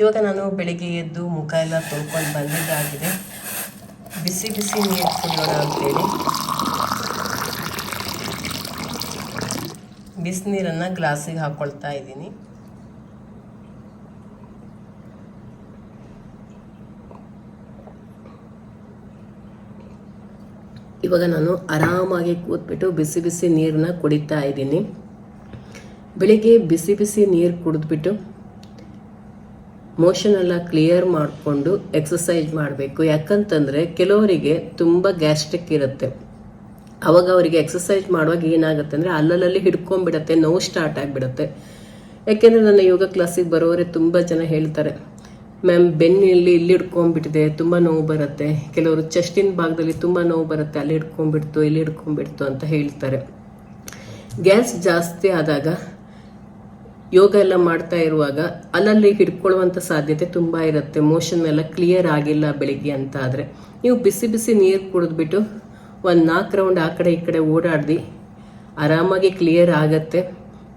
ಇವಾಗ ನಾನು ಬೆಳಿಗ್ಗೆ ಎದ್ದು ಮುಖ ಎಲ್ಲ ತೊಳ್ಕೊಂಡು ಬಂದಿದ್ದಾಗಿದೆ. ಬಿಸಿ ಬಿಸಿ ನೀರು ಕುಡಿಯೋಣ ಅಂತೇಳಿ. ಬಿಸಿನೀರನ್ನು ಗ್ಲಾಸಿಗೆ ಹಾಕ್ಕೊಳ್ತಾ ಇದ್ದೀನಿ. ಇವಾಗ ನಾನು ಆರಾಮಾಗಿ ಕೂತ್ಬಿಟ್ಟು ಬಿಸಿ ಬಿಸಿ ನೀರನ್ನ ಕುಡಿತಾ ಇದ್ದೀನಿ. ಬೆಳಿಗ್ಗೆ ಬಿಸಿ ಬಿಸಿ ನೀರು ಕುಡಿದ್ಬಿಟ್ಟು ಮೋಷನ್ ಎಲ್ಲ ಕ್ಲಿಯರ್ ಮಾಡಿಕೊಂಡು ಎಕ್ಸಸೈಸ್ ಮಾಡಬೇಕು. ಯಾಕಂತಂದರೆ ಕೆಲವರಿಗೆ ತುಂಬ ಗ್ಯಾಸ್ಟ್ರಿಕ್ ಇರುತ್ತೆ. ಅವಾಗ ಅವರಿಗೆ ಎಕ್ಸಸೈಸ್ ಮಾಡುವಾಗ ಏನಾಗುತ್ತೆ ಅಂದರೆ ಅಲ್ಲಲ್ಲಿ ಹಿಡ್ಕೊಂಡ್ಬಿಡತ್ತೆ, ನೋವು ಸ್ಟಾರ್ಟ್ ಆಗಿಬಿಡುತ್ತೆ. ಯಾಕೆಂದರೆ ನನ್ನ ಯೋಗ ಕ್ಲಾಸಿಗೆ ಬರೋರೆ ತುಂಬ ಜನ ಹೇಳ್ತಾರೆ, ಮ್ಯಾಮ್, ಬೆನ್ನಲ್ಲಿ ಇಲ್ಲಿ ಹಿಡ್ಕೊಂಡ್ಬಿಟ್ಟಿದೆ, ತುಂಬ ನೋವು ಬರುತ್ತೆ. ಕೆಲವರು ಚೆಸ್ಟಿನ ಭಾಗದಲ್ಲಿ ತುಂಬ ನೋವು ಬರುತ್ತೆ, ಅಲ್ಲಿ ಹಿಡ್ಕೊಂಡ್ಬಿಡ್ತು, ಇಲ್ಲಿ ಹಿಡ್ಕೊಂಡ್ಬಿಡ್ತು ಅಂತ ಹೇಳ್ತಾರೆ. ಗ್ಯಾಸ್ ಜಾಸ್ತಿ ಆದಾಗ ಯೋಗ ಎಲ್ಲ ಮಾಡ್ತಾ ಇರುವಾಗ ಅಲ್ಲಲ್ಲಿ ಹಿಡ್ಕೊಳ್ಳುವಂಥ ಸಾಧ್ಯತೆ ತುಂಬ ಇರುತ್ತೆ. ಮೋಷನ್ ಎಲ್ಲ ಕ್ಲಿಯರ್ ಆಗಿಲ್ಲ ಬೆಳಿಗ್ಗೆ ಅಂತ ಆದರೆ. ನೀವು ಬಿಸಿ ಬಿಸಿ ನೀರು ಕುಡಿದ್ಬಿಟ್ಟು ಒಂದು ನಾಲ್ಕು ರೌಂಡ್ ಆ ಕಡೆ ಈ ಕಡೆ ಓಡಾಡಿ ಆರಾಮಾಗಿ ಕ್ಲಿಯರ್ ಆಗುತ್ತೆ.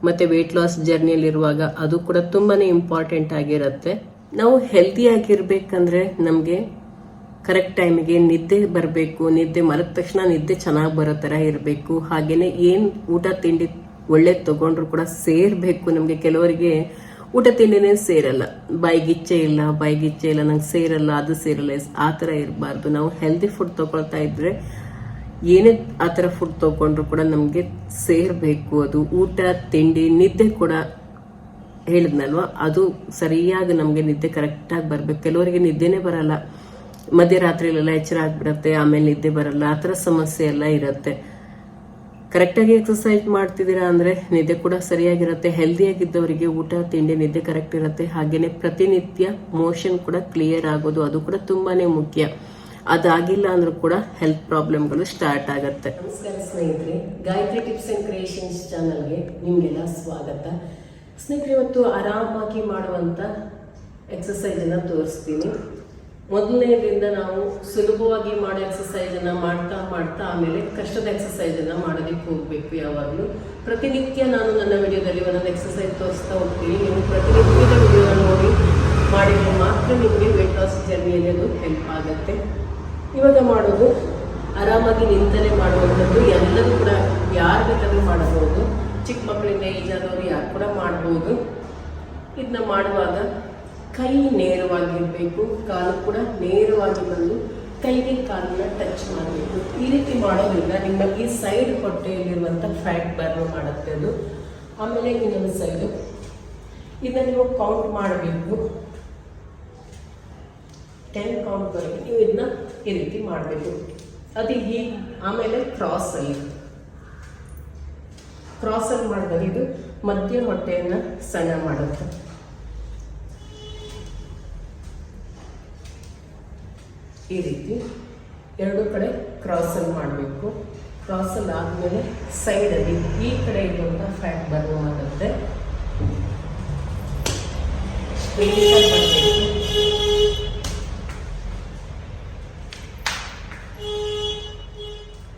ಮತ್ತು ವೆಯ್ಟ್ ಲಾಸ್ ಜರ್ನಿಯಲ್ಲಿರುವಾಗ ಅದು ಕೂಡ ತುಂಬಾ ಇಂಪಾರ್ಟೆಂಟ್ ಆಗಿರುತ್ತೆ. ನಾವು ಹೆಲ್ದಿಯಾಗಿರ್ಬೇಕಂದ್ರೆ ನಮಗೆ ಕರೆಕ್ಟ್ ಟೈಮಿಗೆ ನಿದ್ದೆ ಬರಬೇಕು. ನಿದ್ದೆ ಮಲದ ತಕ್ಷಣ ನಿದ್ದೆ ಚೆನ್ನಾಗಿ ಬರೋ ಥರ ಇರಬೇಕು. ಹಾಗೆಯೇ ಏನು ಊಟ, ತಿಂಡಿ ಒಳ್ಳೇದು ತಗೊಂಡ್ರು ಕೂಡ ಸೇರಬೇಕು ನಮಗೆ ಕೆಲವರಿಗೆ. ಊಟ ತಿಂಡಿನೇ ಸೇರಲ್ಲ. ಬಾಯಿಗಿಚ್ಚೆ ಇಲ್ಲ ಬಾಯಿಗಿಚ್ಚೆ ಇಲ್ಲ, ನಂಗೆ ಸೇರಲ್ಲ, ಅದು ಸೇರಲ್ಲ ಆ ಥರ ಇರಬಾರ್ದು. ನಾವು ಹೆಲ್ದಿ ಫುಡ್ ತೊಗೊಳ್ತಾ ಇದ್ರೆ ಏನೇ ಆ ಥರ ಫುಡ್ ತಗೊಂಡ್ರು ಕೂಡ ನಮಗೆ ಸೇರಬೇಕು ಅದು. ಊಟ, ತಿಂಡಿ, ನಿದ್ದೆ ಕೂಡ ಹೇಳಿದ್ನಲ್ವ? ಅದು ಸರಿಯಾಗಿ ನಮಗೆ ನಿದ್ದೆ ಕರೆಕ್ಟಾಗಿ ಬರಬೇಕು. ಕೆಲವರಿಗೆ ನಿದ್ದೆನೇ ಬರಲ್ಲ. ಮಧ್ಯರಾತ್ರಿಲೆಲ್ಲ ಎಚ್ಚರ ಆಗ್ಬಿಡತ್ತೆ, ಆಮೇಲೆ ನಿದ್ದೆ ಬರಲ್ಲ, ಆ ಥರ ಸಮಸ್ಯೆ ಎಲ್ಲ ಇರುತ್ತೆ. ಕರೆಕ್ಟಾಗಿ ಎಕ್ಸಸೈಸ್ ಮಾಡ್ತಿದ್ದೀರಾ ಅಂದರೆ ನಿದ್ದೆ ಕೂಡ ಸರಿಯಾಗಿರುತ್ತೆ ಹೆಲ್ದಿಯಾಗಿದ್ದವರಿಗೆ ಊಟ, ತಿಂಡಿ, ನಿದ್ದೆ ಕರೆಕ್ಟ್ ಇರುತ್ತೆ. ಹಾಗೆಯೇ ಪ್ರತಿನಿತ್ಯ ಮೋಷನ್ ಕೂಡ ಕ್ಲಿಯರ್ ಆಗೋದು, ಅದು ಕೂಡ ತುಂಬಾನೇ ಮುಖ್ಯ. ಅದಾಗಿಲ್ಲ ಅಂದ್ರೂ ಕೂಡ ಹೆಲ್ತ್ ಪ್ರಾಬ್ಲಮ್ಗಳು ಸ್ಟಾರ್ಟ್ ಆಗುತ್ತೆ. ನಮಸ್ಕಾರ ಸ್ನೇಹಿತರೆ, ಗಾಯತ್ರಿ ಟಿಪ್ಸ್ ಅಂಡ್ ಕ್ರಿಯೇಷನ್ಸ್ ಚಾನಲ್ಗೆ ನಿಮಗೆಲ್ಲ ಸ್ವಾಗತ. ಸ್ನೇಹಿತರೆ, ಇವತ್ತು ಆರಾಮಾಗಿ ಮಾಡುವಂಥ ಎಕ್ಸಸೈಸನ್ನು ತೋರಿಸ್ತೀನಿ. ಮೊದಲನೇದಿಂದ ನಾವು ಸುಲಭವಾಗಿ ಮಾಡೋ ಎಕ್ಸಸೈಸನ್ನು ಮಾಡ್ತಾ ಮಾಡ್ತಾ ಆಮೇಲೆ ಕಷ್ಟದ ಎಕ್ಸಸೈಸನ್ನು ಮಾಡೋದಕ್ಕೆ ಹೋಗಬೇಕು ಯಾವಾಗಲೂ. ಪ್ರತಿನಿತ್ಯ ನಾನು ನನ್ನ ವಿಡಿಯೋದಲ್ಲಿ ಒಂದೊಂದು ಎಕ್ಸಸೈಸ್ ತೋರಿಸ್ತಾ ಹೋಗ್ತೀನಿ. ನೀವು ಪ್ರತಿನಿತ್ಯದ ವಿಡಿಯೋನ ನೋಡಿ ಮಾಡಿದರೆ ಮಾತ್ರ ನಿಮಗೆ ವೆಯ್ಟ್ ಲಾಸ್ ಜರ್ನಿಯಲ್ಲಿ ಅದು ಹೆಲ್ಪ್ ಆಗುತ್ತೆ. ಇವಾಗ ಮಾಡೋದು ಆರಾಮಾಗಿ ನಿಂತಲೇ ಮಾಡುವಂಥದ್ದು. ಎಲ್ಲರೂ ಕೂಡ ಯಾರು ಬೇಕಾದರೂ ಮಾಡಬಹುದು. ಚಿಕ್ಕ ಮಕ್ಕಳಿಂದ ಈಜಾದವರು ಯಾರು ಕೂಡ ಮಾಡ್ಬೋದು. ಇದನ್ನ ಮಾಡುವಾಗ ಕೈ ನೇರವಾಗಿರಬೇಕು, ಕಾಲು ಕೂಡ ನೇರವಾಗಿ ಬಂದು ಕೈಗೆ ಕಾಲನ್ನ ಟಚ್ ಮಾಡಬೇಕು. ಈ ರೀತಿ ಮಾಡೋದ್ರಿಂದ ನಿಮ್ಮ ಈ ಸೈಡ್ ಹೊಟ್ಟೆಯಲ್ಲಿರುವಂಥ ಫ್ಯಾಟ್ ಬರ್ನ್ ಮಾಡುತ್ತೆ ಅದು. ಆಮೇಲೆ ಇನ್ನೊಂದು ಸೈಡು ಇದನ್ನ ನೀವು ಕೌಂಟ್ ಮಾಡಬೇಕು. ಟೆನ್ ಕೌಂಟ್ವರೆಗೆ ನೀವು ಇದನ್ನ ಈ ರೀತಿ ಮಾಡಬೇಕು. ಅದು ಈ ಆಮೇಲೆ ಕ್ರಾಸಲ್ಲಿ ಕ್ರಾಸಲ್ಲಿ ಮಾಡಿದಾಗ ಇದು ಮಧ್ಯ ಹೊಟ್ಟೆಯನ್ನು ಸಣ್ಣ ಮಾಡುತ್ತೆ. ಈ ರೀತಿ ಎರಡು ಕಡೆ ಕ್ರಾಸಲ್ಲಿ ಮಾಡಬೇಕು. ಕ್ರಾಸಲ್ಲಿ ಆದಮೇಲೆ ಸೈಡಲ್ಲಿ ಈ ಕಡೆ ಇರುವಂಥ ಫ್ಯಾಟ್ ಬರುವ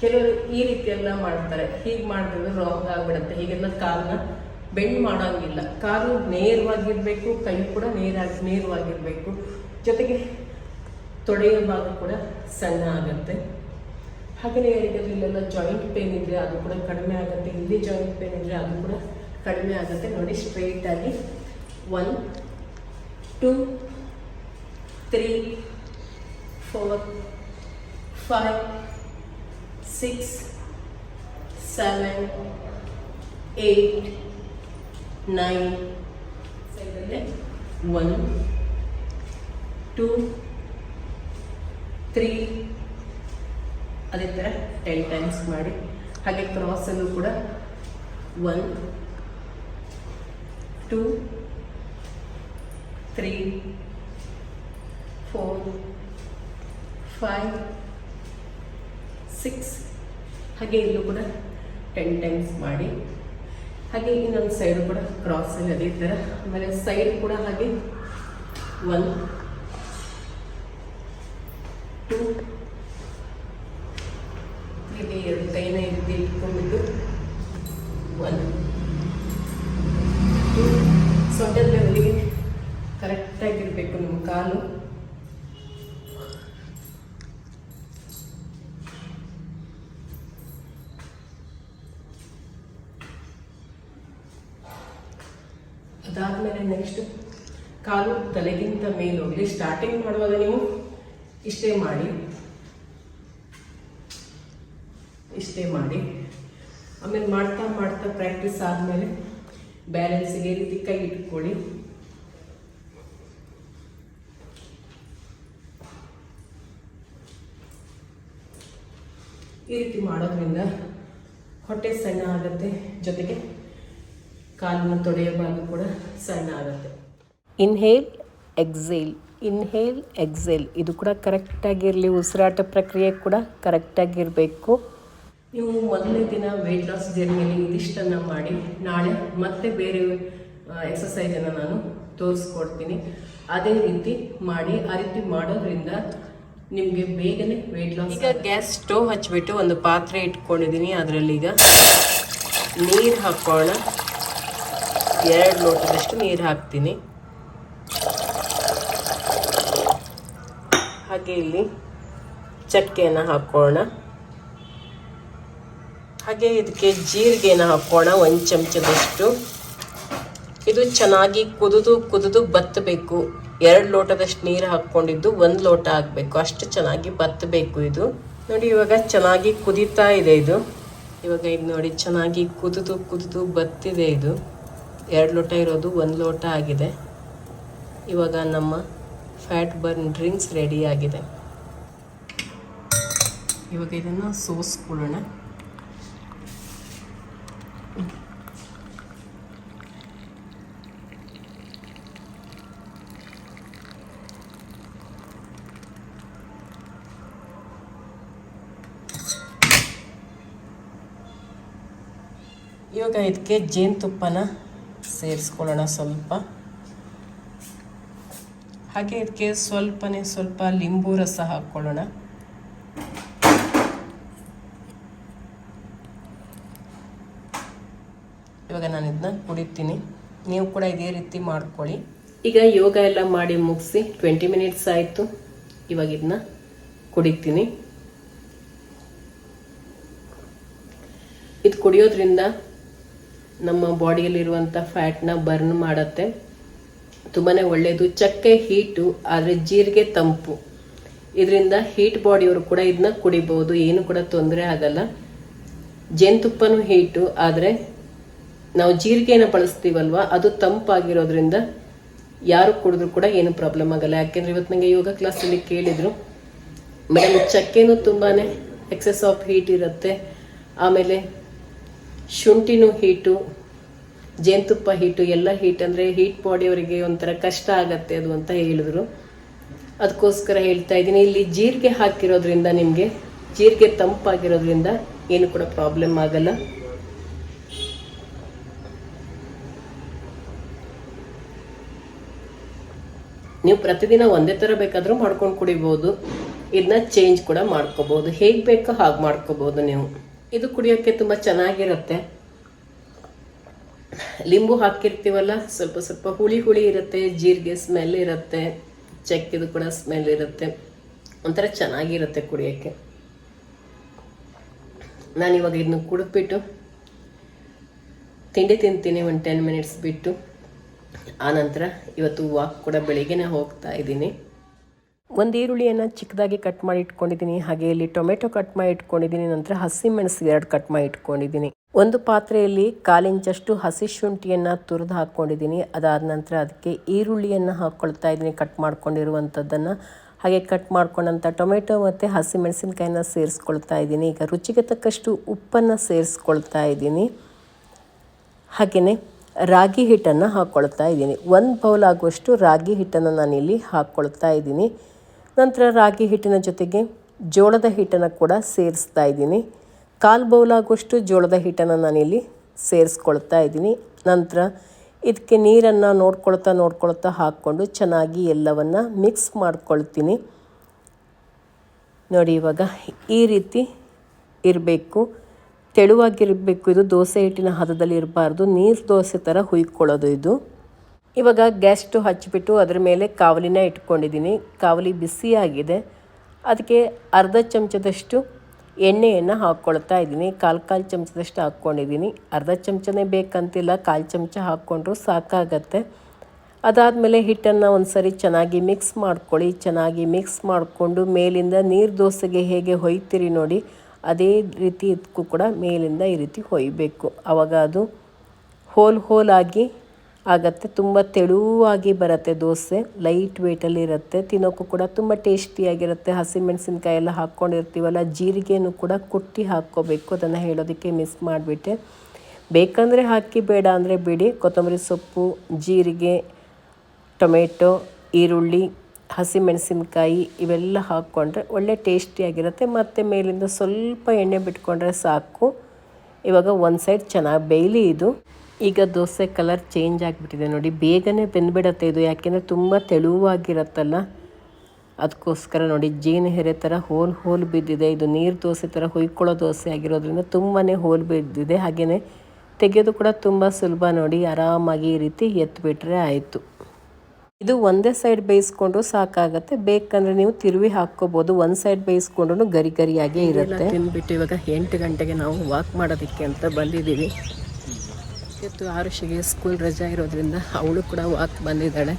ಕೆಲವರು ಈ ರೀತಿಯೆಲ್ಲ ಮಾಡ್ತಾರೆ. ಹೀಗೆ ಮಾಡಿದ್ರೆ ರಾಂಗ್ ಆಗ್ಬಿಡುತ್ತೆ. ಹೀಗೆಲ್ಲ ಕಾಲನ್ನ ಬೆಂಡ್ ಮಾಡೋಂಗಿಲ್ಲ. ಕಾಲು ನೇರವಾಗಿರಬೇಕು, ಕೈ ಕೂಡ ನೇರಾಗಿ ನೇರವಾಗಿರಬೇಕು. ಜೊತೆಗೆ ತೊಡೆಯ ಭಾಗ ಕೂಡ ಸಣ್ಣ ಆಗುತ್ತೆ. ಹಾಗೆಯೇ ಯಾರಿಗಾದ್ರೂ ಇಲ್ಲೆಲ್ಲ ಜಾಯಿಂಟ್ ಪೇನ್ ಇದ್ರೆ ಅದು ಕೂಡ ಕಡಿಮೆ ಆಗುತ್ತೆ. ಇಲ್ಲಿ ಜಾಯಿಂಟ್ ಪೇನ್ ಇದ್ರೆ ಅದು ಕೂಡ ಕಡಿಮೆ ಆಗುತ್ತೆ. ನೋಡಿ ಸ್ಟ್ರೈಟ್ ಆಗಿ one two three four five six seven eight nine ಸೈಡಲ್ಲೇ one two three ಅದೇ ಥರ ಟೆನ್ ಟೈಮ್ಸ್ ಮಾಡಿ. ಹಾಗೆ ಕ್ರಾಸಲ್ಲೂ ಕೂಡ one two three four five six ಹಾಗೆ ಇಲ್ಲೂ ಕೂಡ ಟೆನ್ ಟೈಮ್ಸ್ ಮಾಡಿ. ಹಾಗೆ ಇನ್ನೊಂದು ಸೈಡು ಕೂಡ ಕ್ರಾಸಲ್ಲಿ ಅದೇ ಥರ ಆಮೇಲೆ ಸೈಡ್ ಕೂಡ ಹಾಗೆ ಒನ್ ಹೀಗೆ ಎರಡು ಕೈನ ಇದ್ದು ಇಟ್ಕೊಂಡ್ಬಿಟ್ಟು ಒನ್ ಸೊಂಟದ ಲೆವೆಲಿಗೆ ಕರೆಕ್ಟ್ ಕರೆಕ್ಟಾಗಿರಬೇಕು ನಿಮ್ಮ ಕಾಲು. ಅದಾದಮೇಲೆ ನೆಕ್ಸ್ಟ್ ಕಾಲು ತಲೆಗಿಂತ ಮೇಲೆ ಹೋಗಲಿ ಸ್ಟಾರ್ಟಿಂಗ್ ಮಾಡುವಾಗ ನೀವು ಇಷ್ಟೇ ಮಾಡಿ. ಇಷ್ಟೇ ಮಾಡಿ. ಆಮೇಲೆ ಮಾಡ್ತಾ ಮಾಡ್ತಾ ಪ್ರಾಕ್ಟೀಸ್ ಆದಮೇಲೆ ಬ್ಯಾಲೆನ್ಸಿಗೆ ರೀತಿ ಕೈ ಇಟ್ಕೊಳ್ಳಿ. ಈ ರೀತಿ ಮಾಡೋದ್ರಿಂದ ಹೊಟ್ಟೆ ಸಣ್ಣ ಆಗುತ್ತೆ, ಜೊತೆಗೆ ಕಾಲಿನ ತೊಡೆಯ ಭಾಗ ಕೂಡ ಸಣ್ಣ ಆಗುತ್ತೆ. ಇನ್ಹೇಲ್ ಎಕ್ಸೇಲ್ ಇನ್ಹೇಲ್ ಎಕ್ಸೇಲ್ ಇದು ಕೂಡ ಕರೆಕ್ಟಾಗಿರಲಿ ಉಸಿರಾಟ ಪ್ರಕ್ರಿಯೆ ಕೂಡ ಕರೆಕ್ಟಾಗಿರಬೇಕು ನೀವು ಮೊದಲನೇ ದಿನ ವೆಯ್ಟ್ ಲಾಸ್ ಜರ್ನಿಯಲ್ಲಿ ಇದಿಷ್ಟನ್ನು ಮಾಡಿ ನಾಳೆ ಮತ್ತೆ ಬೇರೆ ಎಕ್ಸಸೈಜನ್ನು ನಾನು ತೋರಿಸ್ಕೊಡ್ತೀನಿ. ಅದೇ ರೀತಿ ಮಾಡಿ ಆ ರೀತಿ ಮಾಡೋದ್ರಿಂದ ನಿಮಗೆ ಬೇಗನೆ ವೆಯ್ಟ್ ಲಾಸ್ ಈಗ ಗ್ಯಾಸ್ ಸ್ಟೋವ್ ಹಚ್ಬಿಟ್ಟು ಒಂದು ಪಾತ್ರೆ ಇಟ್ಕೊಂಡಿದ್ದೀನಿ ಅದರಲ್ಲಿ ಈಗ ನೀರು ಹಾಕೋಣ ಎರಡು ಲೋಟದಷ್ಟು ನೀರು ಹಾಕ್ತೀನಿ. ಹಾಗೆ ಇಲ್ಲಿ ಚಟ್ಕೆಯನ್ನು ಹಾಕೋಣ. ಹಾಗೆ ಇದಕ್ಕೆ ಜೀರಿಗೆನ ಹಾಕೋಣ, ಒಂದು ಚಮಚದಷ್ಟು. ಇದು ಚೆನ್ನಾಗಿ ಕುದಿದು ಕುದಿದು ಬತ್ತಬೇಕು ಎರಡು ಲೋಟದಷ್ಟು ನೀರು ಹಾಕ್ಕೊಂಡಿದ್ದು ಒಂದು ಲೋಟ ಹಾಕಬೇಕು ಅಷ್ಟು ಚೆನ್ನಾಗಿ ಬತ್ತಬೇಕು ಇದು. ನೋಡಿ, ಇವಾಗ ಚೆನ್ನಾಗಿ ಕುದೀತಾ ಇದೆ ಇದು. ಇವಾಗ ಇದು ನೋಡಿ, ಚೆನ್ನಾಗಿ ಕುದಿದು ಕುದಿದು ಬತ್ತಿದೆ ಇದು. ಎರಡು ಲೋಟ ಇರೋದು ಒಂದು ಲೋಟ ಆಗಿದೆ. ಇವಾಗ ನಮ್ಮ ಫ್ಯಾಟ್ ಬರ್ನ್ ಡ್ರಿಂಕ್ಸ್ ರೆಡಿ ಆಗಿದೆ. ಇವಾಗ ಇದನ್ನು ಸೋಸ್ಕೊಳ್ಳೋಣ. ಇವಾಗ ಇದಕ್ಕೆ ಜೇನುತುಪ್ಪನ ಸೇರಿಸ್ಕೊಳ್ಳೋಣ ಸ್ವಲ್ಪ. ಹಾಗೆ ಇದಕ್ಕೆ ಸ್ವಲ್ಪನೇ ಸ್ವಲ್ಪ ಲಿಂಬು ರಸ ಹಾಕ್ಕೊಳ್ಳೋಣ. ಇವಾಗ ನಾನು ಇದನ್ನ ಕುಡಿತೀನಿ. ನೀವು ಕೂಡ ಇದೇ ರೀತಿ ಮಾಡ್ಕೊಳ್ಳಿ. ಈಗ ಯೋಗ ಎಲ್ಲ ಮಾಡಿ ಮುಗಿಸಿ ಟ್ವೆಂಟಿ ಮಿನಿಟ್ಸ್ ಆಯಿತು. ಇವಾಗ ಇದನ್ನ ಕುಡಿತೀನಿ. ಇದು ಕುಡಿಯೋದ್ರಿಂದ ನಮ್ಮ ಬಾಡಿಯಲ್ಲಿರುವಂಥ ಫ್ಯಾಟ್ನ ಬರ್ನ್ ಮಾಡುತ್ತೆ. ತುಂಬಾ ಒಳ್ಳೆಯದು ಚಕ್ಕೆ, ಹೀಟು, ಆದರೆ ಜೀರಿಗೆ ತಂಪು. ಇದರಿಂದ ಹೀಟ್ ಬಾಡಿಯವರು ಕೂಡ ಇದನ್ನ ಕುಡಿಬಹುದು ಏನು ಕೂಡ ತೊಂದರೆ ಆಗಲ್ಲ. ಜೇನುತುಪ್ಪನೂ ಹೀಟು, ಆದರೆ ನಾವು ಜೀರಿಗೆನ ಬಳಸ್ತೀವಲ್ವ, ಅದು ತಂಪಾಗಿರೋದ್ರಿಂದ ಯಾರು ಕುಡಿದ್ರು ಕೂಡ ಏನು ಪ್ರಾಬ್ಲಮ್ ಆಗಲ್ಲ. ಯಾಕೆಂದ್ರೆ ಇವತ್ತು ನನಗೆ ಯೋಗ ಕ್ಲಾಸಲ್ಲಿ ಕೇಳಿದ್ರು ಮೇಡಮ್ ಚಕ್ಕೆನೂ ತುಂಬಾ ಎಕ್ಸೆಸ್ ಆಫ್ ಹೀಟ್ ಇರುತ್ತೆ, ಆಮೇಲೆ ಶುಂಠಿನೂ ಹೀಟು ಜೇನುತುಪ್ಪ ಹೀಟು ಎಲ್ಲ ಹೀಟ್ ಅಂದರೆ ಹೀಟ್ ಬಾಡಿಯವರಿಗೆ ಒಂಥರ ಕಷ್ಟ ಆಗತ್ತೆ ಅದು ಅಂತ ಹೇಳಿದ್ರು. ಅದಕ್ಕೋಸ್ಕರ ಹೇಳ್ತಾ ಇದ್ದೀನಿ, ಇಲ್ಲಿ ಜೀರಿಗೆ ಹಾಕಿರೋದ್ರಿಂದ ನಿಮಗೆ ಜೀರಿಗೆ ತಂಪಾಗಿರೋದ್ರಿಂದ ಏನು ಕೂಡ ಪ್ರಾಬ್ಲಮ್ ಆಗಲ್ಲ. ನೀವು ಪ್ರತಿದಿನ ಒಂದೇ ಥರ ಬೇಕಾದರೂ ಮಾಡ್ಕೊಂಡು ಕುಡಿಬೋದು. ಇದನ್ನ ಚೇಂಜ್ ಕೂಡ ಮಾಡ್ಕೋಬಹುದು ಹೇಗೆ ಬೇಕೋ ಹಾಗೆ ಮಾಡ್ಕೋಬಹುದು ನೀವು. ಇದು ಕುಡಿಯೋಕ್ಕೆ ತುಂಬ ಚೆನ್ನಾಗಿರುತ್ತೆ. ಲಿಂಬು ಹಾಕಿರ್ತೀವಲ್ಲ, ಸ್ವಲ್ಪ ಸ್ವಲ್ಪ ಹುಳಿ ಹುಳಿ ಇರುತ್ತೆ, ಜೀರಿಗೆ ಸ್ಮೆಲ್ ಇರುತ್ತೆ, ಚಕ್ಕಿದು ಕೂಡ ಸ್ಮೆಲ್ ಇರುತ್ತೆ. ಒಂಥರ ಚೆನ್ನಾಗಿರುತ್ತೆ ಕುಡಿಯೋಕ್ಕೆ. ನಾನು ಇವಾಗ ಇದನ್ನ ಕುಡಿದ್ಬಿಟ್ಟು ತಿಂಡಿ ತಿಂತೀನಿ ಒಂದು ಟೆನ್ ಮಿನಿಟ್ಸ್ ಬಿಟ್ಟು. ಆನಂತರ ಇವತ್ತು ವಾಕ್ ಕೂಡ ಬೆಳಿಗ್ಗೆನೇ ಹೋಗ್ತಾ ಇದ್ದೀನಿ. ಒಂದು ಈರುಳ್ಳಿಯನ್ನು ಚಿಕ್ಕದಾಗಿ ಕಟ್ ಮಾಡಿ ಇಟ್ಕೊಂಡಿದ್ದೀನಿ, ಹಾಗೆ ಇಲ್ಲಿ ಟೊಮೆಟೊ ಕಟ್ ಮಾಡಿ ಇಟ್ಕೊಂಡಿದ್ದೀನಿ, ನಂತರ ಹಸಿಮೆಣಸು ಎರಡು ಕಟ್ ಮಾಡಿ ಇಟ್ಕೊಂಡಿದ್ದೀನಿ. ಒಂದು ಪಾತ್ರೆಯಲ್ಲಿ ಕಾಲಿಂಚಷ್ಟು ಹಸಿ ಶುಂಠಿಯನ್ನು ತುರಿದು ಹಾಕ್ಕೊಂಡಿದ್ದೀನಿ. ಅದಾದ ನಂತರ ಅದಕ್ಕೆ ಈರುಳ್ಳಿಯನ್ನು ಹಾಕ್ಕೊಳ್ತಾ ಇದ್ದೀನಿ ಕಟ್ ಮಾಡ್ಕೊಂಡಿರುವಂಥದ್ದನ್ನು. ಹಾಗೆ ಕಟ್ ಮಾಡ್ಕೊಂಡಂಥ ಟೊಮೆಟೊ ಮತ್ತು ಹಸಿಮೆಣಸಿನ್ಕಾಯಿನ ಸೇರಿಸ್ಕೊಳ್ತಾ ಇದ್ದೀನಿ. ಈಗ ರುಚಿಗೆ ತಕ್ಕಷ್ಟು ಉಪ್ಪನ್ನು ಸೇರಿಸ್ಕೊಳ್ತಾ ಇದ್ದೀನಿ. ಹಾಗೆಯೇ ರಾಗಿ ಹಿಟ್ಟನ್ನು ಹಾಕ್ಕೊಳ್ತಾ ಇದ್ದೀನಿ. ಒಂದು ಬೌಲ್ ಆಗುವಷ್ಟು ರಾಗಿ ಹಿಟ್ಟನ್ನು ನಾನಿಲ್ಲಿ ಹಾಕ್ಕೊಳ್ತಾ ಇದ್ದೀನಿ. ನಂತರ ರಾಗಿ ಹಿಟ್ಟಿನ ಜೊತೆಗೆ ಜೋಳದ ಹಿಟ್ಟನ್ನು ಕೂಡ ಸೇರಿಸ್ತಾ ಇದ್ದೀನಿ. ಕಾಲು ಬೌಲಾಗುವಷ್ಟು ಜೋಳದ ಹಿಟ್ಟನ್ನು ನಾನಿಲ್ಲಿ ಸೇರಿಸ್ಕೊಳ್ತಾ ಇದ್ದೀನಿ. ನಂತರ ಇದಕ್ಕೆ ನೀರನ್ನು ನೋಡ್ಕೊಳ್ತಾ ನೋಡ್ಕೊಳ್ತಾ ಹಾಕ್ಕೊಂಡು ಚೆನ್ನಾಗಿ ಎಲ್ಲವನ್ನು ಮಿಕ್ಸ್ ಮಾಡ್ಕೊಳ್ತೀನಿ. ನೋಡಿ ಇವಾಗ ಈ ರೀತಿ ಇರಬೇಕು. ತೆಳುವಾಗಿರಬೇಕು. ಇದು ದೋಸೆ ಹಿಟ್ಟಿನ ಹದದಲ್ಲಿ ಇರಬಾರ್ದು. ನೀರು ದೋಸೆ ಥರ ಹುಯ್ಕೊಳ್ಳೋದು ಇದು. ಇವಾಗ ಗ್ಯಾಸ್ಟು ಹಚ್ಚಿಬಿಟ್ಟು ಅದರ ಮೇಲೆ ಕಾವಲಿನ ಇಟ್ಕೊಂಡಿದ್ದೀನಿ. ಕಾವಲಿ ಬಿಸಿಯಾಗಿದೆ. ಅದಕ್ಕೆ ಅರ್ಧ ಚಮಚದಷ್ಟು ಎಣ್ಣೆಯನ್ನು ಹಾಕ್ಕೊಳ್ತಾ ಇದ್ದೀನಿ. ಕಾಲು ಕಾಲು ಚಮಚದಷ್ಟು ಹಾಕ್ಕೊಂಡಿದ್ದೀನಿ. ಅರ್ಧ ಚಮಚನೇ ಬೇಕಂತಿಲ್ಲ. ಕಾಲು ಚಮಚ ಹಾಕ್ಕೊಂಡ್ರು ಸಾಕಾಗತ್ತೆ. ಅದಾದಮೇಲೆ ಹಿಟ್ಟನ್ನು ಒಂದು ಸರಿ ಚೆನ್ನಾಗಿ ಮಿಕ್ಸ್ ಮಾಡ್ಕೊಳ್ಳಿ. ಚೆನ್ನಾಗಿ ಮಿಕ್ಸ್ ಮಾಡಿಕೊಂಡು ಮೇಲಿಂದ ನೀರು ದೋಸೆಗೆ ಹೇಗೆ ಹೊಯ್ತೀರಿ ನೋಡಿ, ಅದೇ ರೀತಿ ಇದಕ್ಕೂ ಕೂಡ ಮೇಲಿಂದ ಈ ರೀತಿ ಹೊಯ್ಬೇಕು. ಆವಾಗ ಅದು ಹೋಲ್ ಹೋಲಾಗಿ ಆಗತ್ತೆ. ತುಂಬ ತೆಳುವಾಗಿ ಬರುತ್ತೆ ದೋಸೆ. ಲೈಟ್ ವೇಟಲ್ಲಿ ಇರುತ್ತೆ. ತಿನ್ನೋಕ್ಕೂ ಕೂಡ ತುಂಬ ಟೇಸ್ಟಿಯಾಗಿರುತ್ತೆ ಹಸಿಮೆಣಸಿನ್ಕಾಯಿ ಎಲ್ಲ ಹಾಕ್ಕೊಂಡಿರ್ತೀವಲ್ಲ ಜೀರಿಗೆನೂ ಕೂಡ ಕುಟ್ಟಿ ಹಾಕ್ಕೋಬೇಕು. ಅದನ್ನು ಹೇಳೋದಕ್ಕೆ ಮಿಸ್ ಮಾಡಿಬಿಟ್ಟೆ. ಬೇಕಂದರೆ ಹಾಕಿ ಬೇಡ ಅಂದರೆ ಬಿಡಿ. ಕೊತ್ತಂಬರಿ ಸೊಪ್ಪು, ಜೀರಿಗೆ, ಟೊಮೆಟೊ, ಈರುಳ್ಳಿ ಹಸಿಮೆಣಸಿನ್ಕಾಯಿ ಇವೆಲ್ಲ ಹಾಕ್ಕೊಂಡ್ರೆ ಒಳ್ಳೆ ಟೇಸ್ಟಿಯಾಗಿರುತ್ತೆ ಮತ್ತು ಮೇಲಿಂದ ಸ್ವಲ್ಪ ಎಣ್ಣೆ ಬಿಟ್ಕೊಂಡ್ರೆ ಸಾಕು. ಇವಾಗ ಒಂದು ಸೈಡ್ ಚೆನ್ನಾಗಿ ಬೇಯಲಿ ಇದು. ಈಗ ದೋಸೆ ಕಲರ್ ಚೇಂಜ್ ಆಗಿಬಿಟ್ಟಿದೆ ನೋಡಿ ಬೇಗನೆ ಬೆಂದ್ಬಿಡತ್ತೆ ಇದು ಯಾಕೆಂದರೆ ತುಂಬ ತೆಳುವಾಗಿರುತ್ತಲ್ಲ. ಅದಕ್ಕೋಸ್ಕರ ನೋಡಿ ಜೇನು ಹೆರೆ ಥರ ಹೋಲ್ ಹೋಲ್ ಬಿದ್ದಿದೆ. ಇದು ನೀರು ದೋಸೆ ಥರ ಹುಯ್ಕೊಳ್ಳೋ ದೋಸೆ ಆಗಿರೋದ್ರಿಂದ ತುಂಬಾ ಹೋಲ್ ಬಿದ್ದಿದೆ. ಹಾಗೆಯೇ ತೆಗೆಯೋದು ಕೂಡ ತುಂಬ ಸುಲಭ ನೋಡಿ ಆರಾಮಾಗಿ ಈ ರೀತಿ ಎತ್ತಿಬಿಟ್ರೆ ಆಯಿತು. ಇದು ಒಂದೇ ಸೈಡ್ ಬೇಯಿಸ್ಕೊಂಡು ಸಾಕಾಗತ್ತೆ. ಬೇಕಂದ್ರೆ ನೀವು ತಿರುವಿ ಹಾಕ್ಕೋಬೋದು. ಒಂದು ಸೈಡ್ ಬೇಯಿಸ್ಕೊಂಡ್ರು ಗರಿ ಗರಿಯಾಗೇ ಇರುತ್ತೆ. ತಿಂದ್ಬಿಟ್ಟು ಇವಾಗ ಎಂಟು ಗಂಟೆಗೆ ನಾವು ವಾಕ್ ಮಾಡೋದಕ್ಕೆ ಅಂತ ಬಂದಿದ್ದೀವಿ. ಇವತ್ತು ಆರುಷಿಗೆ ಸ್ಕೂಲ್ ರಜಾ ಇರೋದ್ರಿಂದ ಅವಳು ಕೂಡ ವಾಕ್ ಬಂದಿದ್ದಾಳೆ.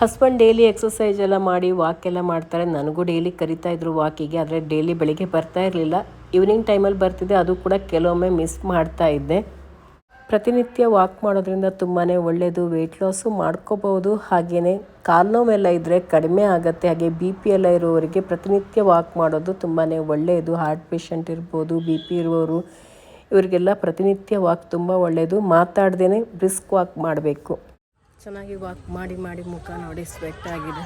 ಹಸ್ಬೆಂಡ್ ಡೈಲಿ ಎಕ್ಸಸೈಸ್ ಎಲ್ಲ ಮಾಡಿ ವಾಕ್ ಎಲ್ಲ ಮಾಡ್ತಾರೆ. ನನಗೂ ಡೈಲಿ ಕರಿತಾ ಇದ್ರು ವಾಕಿಗೆ ಆದರೆ ಡೈಲಿ ಬೆಳಿಗ್ಗೆ ಬರ್ತಾ ಇರಲಿಲ್ಲ. ಈವ್ನಿಂಗ್ ಟೈಮಲ್ಲಿ ಬರ್ತಿದ್ದೆ, ಅದು ಕೂಡ ಕೆಲವೊಮ್ಮೆ ಮಿಸ್ ಮಾಡ್ತಾ ಇದ್ದೆ. ಪ್ರತಿನಿತ್ಯ ವಾಕ್ ಮಾಡೋದ್ರಿಂದ ತುಂಬಾ ಒಳ್ಳೆಯದು ವೆಯ್ಟ್ ಲಾಸು ಮಾಡ್ಕೋಬೋದು ಹಾಗೆಯೇ ಕಾಲು ನೋವೆಲ್ಲ ಇದ್ದರೆ ಕಡಿಮೆ ಆಗುತ್ತೆ. ಹಾಗೆ ಬಿ ಪಿ ಎಲ್ಲ ಇರುವವರಿಗೆ ಪ್ರತಿನಿತ್ಯ ವಾಕ್ ಮಾಡೋದು ತುಂಬಾ ಒಳ್ಳೆಯದು ಹಾರ್ಟ್ ಪೇಷಂಟ್ ಇರ್ಬೋದು ಬಿ ಪಿ ಇರುವವರು, ಇವರಿಗೆಲ್ಲ ಪ್ರತಿನಿತ್ಯ ವಾಕ್ ತುಂಬ ಒಳ್ಳೆಯದು ಮಾತಾಡ್ದೇ ಬ್ರಿಸ್ಕ್ ವಾಕ್ ಮಾಡಬೇಕು. ಚೆನ್ನಾಗಿ ವಾಕ್ ಮಾಡಿ ಮಾಡಿ ಮುಖ ನೋಡಿ ಸ್ವೆಟ್ ಆಗಿದೆ.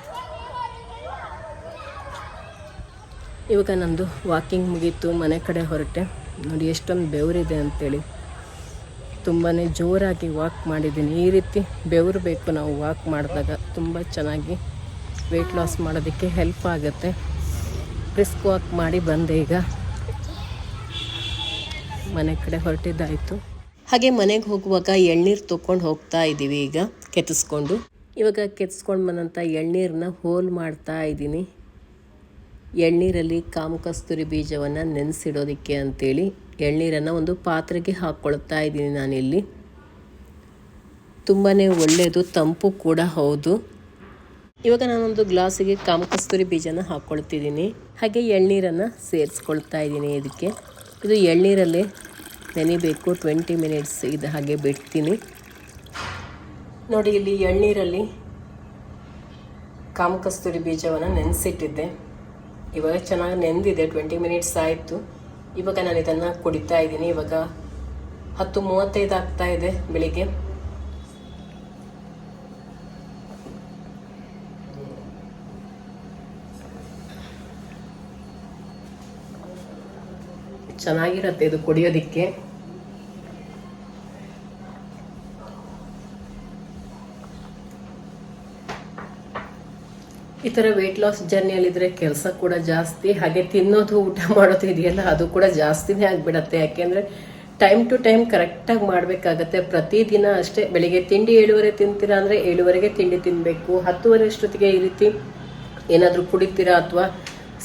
ಇವಾಗ ನಂದು ವಾಕಿಂಗ್ ಮುಗೀತು, ಮನೆ ಕಡೆ ಹೊರಟೆ. ನೋಡಿ, ಎಷ್ಟೊಂದು ಬೆವರಿದೆ ಅಂತೇಳಿ. ತುಂಬಾ ಜೋರಾಗಿ ವಾಕ್ ಮಾಡಿದ್ದೀನಿ. ಈ ರೀತಿ ಬೆವರು ಬೇಕು ನಾವು ವಾಕ್ ಮಾಡಿದಾಗ ತುಂಬ ಚೆನ್ನಾಗಿ ವೆಯ್ಟ್ ಲಾಸ್ ಮಾಡೋದಕ್ಕೆ ಹೆಲ್ಪ್ ಆಗುತ್ತೆ. ಬ್ರಿಸ್ಕ್ ವಾಕ್ ಮಾಡಿ ಬಂದೆ ಈಗ. ಮನೆ ಕಡೆ ಹೊರಟಿದ್ದಾಯಿತು. ಹಾಗೆ ಮನೆಗೆ ಹೋಗುವಾಗ ಎಳ್ನೀರು ತೊಗೊಂಡು ಹೋಗ್ತಾ ಇದ್ದೀವಿ ಈಗ, ಕೆತ್ತಿಸ್ಕೊಂಡು. ಇವಾಗ ಕೆತ್ತಿಸ್ಕೊಂಡು ಬಂದಂಥ ಎಳ್ನೀರನ್ನ ಹೋಲ್ ಮಾಡ್ತಾ ಇದ್ದೀನಿ ಎಳ್ನೀರಲ್ಲಿ ಕಾಮಕಸ್ತೂರಿ ಬೀಜವನ್ನು ನೆನೆಸಿಡೋದಕ್ಕೆ ಅಂತೇಳಿ ಎಳ್ನೀರನ್ನು ಒಂದು ಪಾತ್ರೆಗೆ ಹಾಕ್ಕೊಳ್ತಾ ಇದ್ದೀನಿ ನಾನಿಲ್ಲಿ. ತುಂಬಾ ಒಳ್ಳೆಯದು ತಂಪು ಕೂಡ ಹೌದು. ಇವಾಗ ನಾನೊಂದು ಗ್ಲಾಸಿಗೆ ಕಾಮಕಸ್ತೂರಿ ಬೀಜನ ಹಾಕ್ಕೊಳ್ತಿದ್ದೀನಿ. ಹಾಗೆ ಎಳ್ನೀರನ್ನು ಸೇರಿಸ್ಕೊಳ್ತಾ ಇದ್ದೀನಿ ಇದಕ್ಕೆ. ಇದು ಎಳ್ನೀರಲ್ಲೇ ನೆನಿಬೇಕು, ಟ್ವೆಂಟಿ ಮಿನಿಟ್ಸ್ ಇದು ಹಾಗೆ ಬಿಡ್ತೀನಿ. ನೋಡಿ, ಇಲ್ಲಿ ಎಳ್ನೀರಲ್ಲಿ ಕಾಮಕಸ್ತೂರಿ ಬೀಜವನ್ನು ನೆನೆಸಿಟ್ಟಿದ್ದೆ. ಇವಾಗ ಚೆನ್ನಾಗಿ ನೆಂದಿದೆ, ಟ್ವೆಂಟಿ ಮಿನಿಟ್ಸ್ ಆಯಿತು. ಇವಾಗ ನಾನು ಇದನ್ನು ಕುಡಿತಾ ಇದ್ದೀನಿ. ಇವಾಗ ಹತ್ತು ಮೂವತ್ತೈದು ಆಗ್ತಾ ಇದೆ ಬೆಳಿಗ್ಗೆ. ಚೆನ್ನಾಗಿರತ್ತೆ ಇದು ಕುಡಿಯೋದಿಕ್ಕೆ. ಈ ಥರ ವೆಯ್ಟ್ ಲಾಸ್ ಜರ್ನಿಯಲ್ಲಿದ್ದರೆ ಕೆಲಸ ಕೂಡ ಜಾಸ್ತಿ, ಹಾಗೆ ತಿನ್ನೋದು ಊಟ ಮಾಡೋದು ಇದೆಯಲ್ಲ, ಅದು ಕೂಡ ಜಾಸ್ತಿನೇ ಆಗಿಬಿಡತ್ತೆ. ಯಾಕೆಂದರೆ ಟೈಮ್ ಟು ಟೈಮ್ ಕರೆಕ್ಟಾಗಿ ಮಾಡಬೇಕಾಗತ್ತೆ. ಪ್ರತಿದಿನ ಅಷ್ಟೇ, ಬೆಳಿಗ್ಗೆ ತಿಂಡಿ ಏಳುವರೆ ತಿಂತೀರಾ ಅಂದರೆ ಏಳುವರೆಗೆ ತಿಂಡಿ ತಿನ್ನಬೇಕು ಹತ್ತುವರೆ ಅಷ್ಟೊತ್ತಿಗೆ ಈ ರೀತಿ ಏನಾದರೂ ಕುಡಿತೀರಾ ಅಥವಾ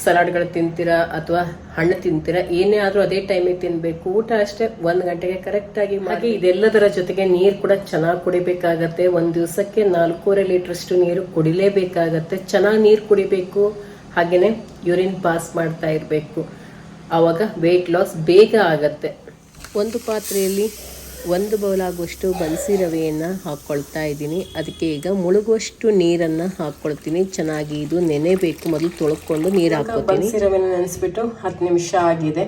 ಸಲಾಡ್ಗಳು ತಿಂತೀರಾ ಅಥವಾ ಹಣ್ಣು ತಿಂತೀರಾ ಏನೇ ಆದರೂ ಅದೇ ಟೈಮಿಗೆ ತಿನ್ನಬೇಕು ಊಟ ಅಷ್ಟೇ ಒಂದು ಗಂಟೆಗೆ ಕರೆಕ್ಟಾಗಿ ಹಾಗೆ ಇದೆಲ್ಲದರ ಜೊತೆಗೆ ನೀರು ಕೂಡ ಚೆನ್ನಾಗಿ ಕುಡಿಬೇಕಾಗತ್ತೆ. ಒಂದು ದಿವಸಕ್ಕೆ ನಾಲ್ಕೂವರೆ ಲೀಟ್ರಷ್ಟು ನೀರು ಕುಡಿಲೇಬೇಕಾಗತ್ತೆ. ಚೆನ್ನಾಗಿ ನೀರು ಕುಡಿಬೇಕು. ಹಾಗೆಯೇ ಯೂರಿನ್ ಪಾಸ್ ಮಾಡ್ತಾ ಇರಬೇಕು. ಆವಾಗ ವೆಯ್ಟ್ ಲಾಸ್ ಬೇಗ ಆಗತ್ತೆ. ಒಂದು ಪಾತ್ರೆಯಲ್ಲಿ ಒಂದು ಬೌಲಾಗುವಷ್ಟು ಬನ್ಸಿ ರವೆಯನ್ನು ಹಾಕ್ಕೊಳ್ತಾ ಇದ್ದೀನಿ. ಅದಕ್ಕೆ ಈಗ ಮುಳುಗುವಷ್ಟು ನೀರನ್ನು ಹಾಕ್ಕೊಳ್ತೀನಿ ಚೆನ್ನಾಗಿ ಇದು ನೆನೆಬೇಕು ಮೊದಲು ತೊಳ್ಕೊಂಡು ನೀರು ಹಾಕ್ಕೊತೀನಿ. ಬನ್ಸಿ ರವೆನ ನೆನೆಸ್ಬಿಟ್ಟು ಹತ್ತು ನಿಮಿಷ ಆಗಿದೆ.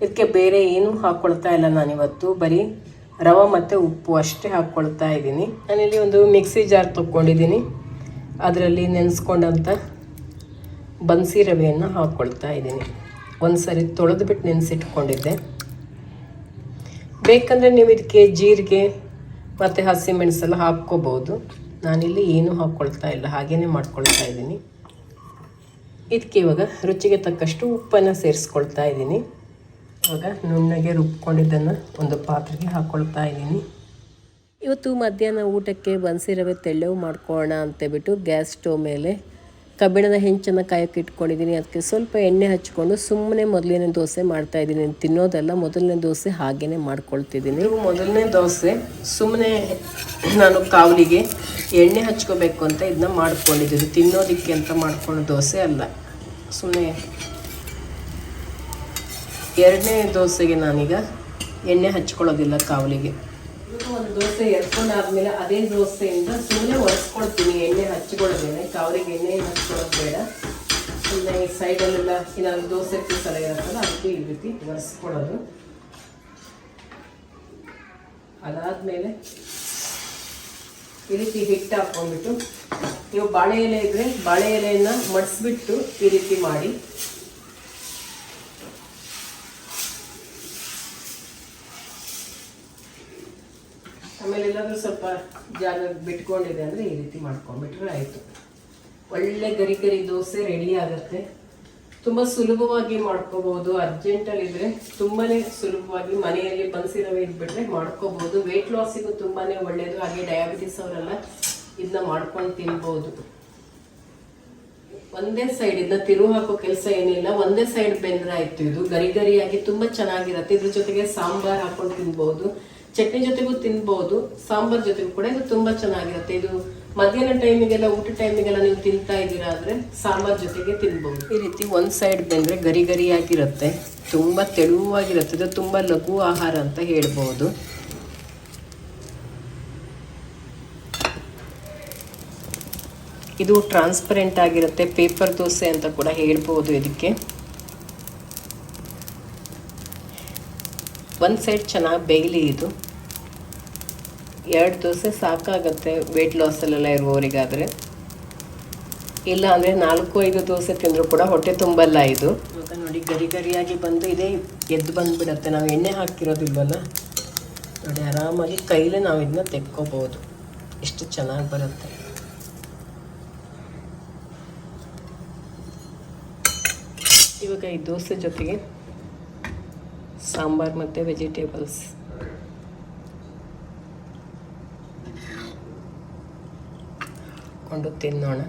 ಇದಕ್ಕೆ ಬೇರೆ ಏನು ಹಾಕ್ಕೊಳ್ತಾ ಇಲ್ಲ ನಾನಿವತ್ತು. ಬರೀ ರವೆ ಮತ್ತು ಉಪ್ಪು ಅಷ್ಟೇ ಹಾಕ್ಕೊಳ್ತಾ ಇದ್ದೀನಿ. ನಾನಿಲ್ಲಿ ಒಂದು ಮಿಕ್ಸಿ ಜಾರ್ ತೊಗೊಂಡಿದ್ದೀನಿ ಅದರಲ್ಲಿ ನೆನೆಸ್ಕೊಂಡಂಥ ಬನ್ಸಿ ರವೆಯನ್ನು ಹಾಕ್ಕೊಳ್ತಾ ಇದ್ದೀನಿ. ಒಂದು ಸರಿ ತೊಳೆದ್ಬಿಟ್ಟು ನೆನೆಸಿಟ್ಕೊಂಡಿದ್ದೆ. ಬೇಕಂದರೆ ನೀವು ಇದಕ್ಕೆ ಜೀರಿಗೆ ಮತ್ತು ಹಸಿಮೆಣಸೆಲ್ಲ ಹಾಕ್ಕೋಬೋದು ನಾನಿಲ್ಲಿ ಏನೂ ಹಾಕ್ಕೊಳ್ತಾ ಇಲ್ಲ ಹಾಗೇ ಮಾಡ್ಕೊಳ್ತಾ ಇದ್ದೀನಿ. ಇದಕ್ಕೆ ಇವಾಗ ರುಚಿಗೆ ತಕ್ಕಷ್ಟು ಉಪ್ಪನ್ನು ಸೇರಿಸ್ಕೊಳ್ತಾ ಇದ್ದೀನಿ. ಇವಾಗ ನುಣ್ಣಗೆ ರುಬ್ಕೊಂಡಿದ್ದನ್ನು ಒಂದು ಪಾತ್ರೆಗೆ ಹಾಕ್ಕೊಳ್ತಾ ಇದ್ದೀನಿ. ಇವತ್ತು ಮಧ್ಯಾಹ್ನ ಊಟಕ್ಕೆ ಬನ್ಸಿ ರವೆ ತೆಳ್ಳವು ಮಾಡ್ಕೊಳ್ಳೋಣ ಅಂತೇಳ್ಬಿಟ್ಟು ಗ್ಯಾಸ್ ಸ್ಟವ್ ಮೇಲೆ ಕಬ್ಬಿಣದ ಹೆಂಚನ್ನು ಕಾಯಕ್ಕೆ ಇಟ್ಕೊಂಡಿದ್ದೀನಿ. ಅದಕ್ಕೆ ಸ್ವಲ್ಪ ಎಣ್ಣೆ ಹಚ್ಕೊಂಡು ಸುಮ್ಮನೆ ಮೊದಲನೇ ದೋಸೆ ಮಾಡ್ತಾ ಇದ್ದೀನಿ. ತಿನ್ನೋದೆಲ್ಲ, ಮೊದಲನೇ ದೋಸೆ ಹಾಗೇ ಮಾಡ್ಕೊಳ್ತಿದ್ದೀನಿ. ಮೊದಲನೇ ದೋಸೆ ಸುಮ್ಮನೆ ನಾನು ಕಾವಲಿಗೆ ಎಣ್ಣೆ ಹಚ್ಕೋಬೇಕು ಅಂತ ಇದನ್ನ ಮಾಡ್ಕೊಂಡಿದ್ದೀನಿ. ತಿನ್ನೋದಕ್ಕೆ ಅಂತ ಮಾಡ್ಕೊಂಡು ದೋಸೆ ಅಲ್ಲ. ಸುಮ್ಮನೆ ಎರಡನೇ ದೋಸೆಗೆ ನಾನೀಗ ಎಣ್ಣೆ ಹಚ್ಕೊಳ್ಳೋದಿಲ್ಲ ಕಾವಲಿಗೆ. ಒಂದು ದೋಸೆ ಎರ್ಕೊಂಡಾದ್ಮೇಲೆ ಅದೇ ದೋಸೆಯಿಂದ ಸುಮ್ಮನೆ ಒರೆಸ್ಕೊಳ್ತೀನಿ ಎಣ್ಣೆ ಹಚ್ಕೊಳ್ಳೋದೇನೆ ಕಾವರಿಗೆ ಎಣ್ಣೆ ಹಚ್ಕೊಳ್ಳೋದು ಬೇಡ. ಸುಮ್ಮನೆ ಈ ಸೈಡಲ್ಲೆಲ್ಲ ಏನಾದ್ರು ದೋಸೆ ಪೀಸೆಲ್ಲ ಇರುತ್ತಲ್ಲ, ಅದಕ್ಕೆ ಈ ರೀತಿ ಒರೆಸ್ಕೊಳ್ಳೋದು ಅದಾದ್ಮೇಲೆ ಈ ರೀತಿ ಹಿಟ್ಟು ಹಾಕ್ಕೊಂಡ್ಬಿಟ್ಟು, ನೀವು ಬಾಳೆ ಎಲೆ ಇದ್ರೆ ಬಾಳೆ ಎಲೆಯನ್ನು ಮಡಿಸ್ಬಿಟ್ಟು ಈ ರೀತಿ ಮಾಡಿ ಆಮೇಲೆ ಎಲ್ಲಾದ್ರೂ ಸ್ವಲ್ಪ ಜಾಗ ಬಿಟ್ಕೊಂಡಿದೆ ಅಂದರೆ ಈ ರೀತಿ ಮಾಡ್ಕೊಂಡ್ಬಿಟ್ರೆ ಆಯಿತು. ಒಳ್ಳೆ ಗರಿ ಗರಿ ದೋಸೆ ರೆಡಿ ಆಗುತ್ತೆ. ತುಂಬ ಸುಲಭವಾಗಿ ಮಾಡ್ಕೋಬಹುದು. ಅರ್ಜೆಂಟಲ್ಲಿ ಇದ್ರೆ ತುಂಬಾನೇ ಸುಲಭವಾಗಿ ಮನೆಯಲ್ಲಿ ಬನ್ಸಿರವೆ ಇದ್ಬಿಟ್ರೆ ಮಾಡ್ಕೋಬಹುದು. ವೆಯ್ಟ್ ಲಾಸಿಗೂ ತುಂಬಾನೇ ಒಳ್ಳೆಯದು ಹಾಗೆ ಡಯಾಬಿಟಿಸ್ ಅವರೆಲ್ಲ ಇದನ್ನ ಮಾಡ್ಕೊಂಡು ತಿನ್ಬೋದು. ಒಂದೇ ಸೈಡ್ ಇಂದ ತಿರು ಹಾಕೋ ಕೆಲಸ ಏನಿಲ್ಲ. ಒಂದೇ ಸೈಡ್ ಬೆಂದ್ರೆ ಆಯ್ತು ಇದು. ಗರಿ ಗರಿಯಾಗಿ ತುಂಬಾ ಚೆನ್ನಾಗಿರುತ್ತೆ. ಇದ್ರ ಜೊತೆಗೆ ಸಾಂಬಾರ್ ಹಾಕೊಂಡು ತಿನ್ಬಹುದು ಚಟ್ನಿ ಜೊತೆಗೂ ತಿನ್ಬಹುದು ಸಾಂಬಾರ್ ಜೊತೆಗೂ ಕೂಡ ಇದು ತುಂಬಾ ಚೆನ್ನಾಗಿರುತ್ತೆ. ಇದು ಮಧ್ಯಾಹ್ನ ಟೈಮಿಗೆಲ್ಲ ಊಟ ಟೈಮಿಗೆಲ್ಲ ನೀವು ತಿಂತಾ ಇದ್ದೀರಾ ಆದ್ರೆ ಸಾಂಬಾರ್ ಜೊತೆಗೆ ತಿನ್ಬಹುದು ಈ ರೀತಿ ಒಂದ್ ಸೈಡ್ ಬಂದ್ರೆ ಗರಿ ಗರಿಯಾಗಿರುತ್ತೆ. ತುಂಬಾ ತೆಳುವಾಗಿರುತ್ತೆ. ಇದು ತುಂಬಾ ಲಘು ಆಹಾರ ಅಂತ ಹೇಳ್ಬಹುದು ಇದು ಟ್ರಾನ್ಸ್ಪರೆಂಟ್ ಆಗಿರುತ್ತೆ. ಪೇಪರ್ ದೋಸೆ ಅಂತ ಕೂಡ ಹೇಳ್ಬೋದು ಇದಕ್ಕೆ. ಒಂದು ಸೈಡ್ ಚೆನ್ನಾಗಿ ಬೇಯಲಿ ಇದು. ಎರಡು ದೋಸೆ ಸಾಕಾಗತ್ತೆ ವೆಯ್ಟ್ ಲಾಸಲ್ಲೆಲ್ಲ ಇರುವವರಿಗಾದರೆ. ಇಲ್ಲ ಅಂದರೆ ನಾಲ್ಕು, ಐದು ದೋಸೆ ತಿಂದರೂ ಕೂಡ ಹೊಟ್ಟೆ ತುಂಬಲ್ಲ ಇದು. ಇವಾಗ ನೋಡಿ, ಗರಿ ಗರಿಯಾಗಿ ಬಂದು ಇದೇ, ಎದ್ದು ಬಂದುಬಿಡತ್ತೆ. ನಾವು ಎಣ್ಣೆ ಹಾಕಿರೋದಿಲ್ವಲ್ಲ ನೋಡಿ, ಆರಾಮಾಗಿ ಕೈಲೇ ನಾವು ಇದನ್ನ ತೆಕ್ಕೋಬೋದು. ಎಷ್ಟು ಚೆನ್ನಾಗಿ ಬರುತ್ತೆ. ಇವಾಗ ಈ ದೋಸೆ ಜೊತೆಗೆ ಸಾಂಬಾರ್ ಮತ್ತು ವೆಜಿಟೇಬಲ್ಸ್ ಕೊಂಡು ತಿನ್ನೋಣ.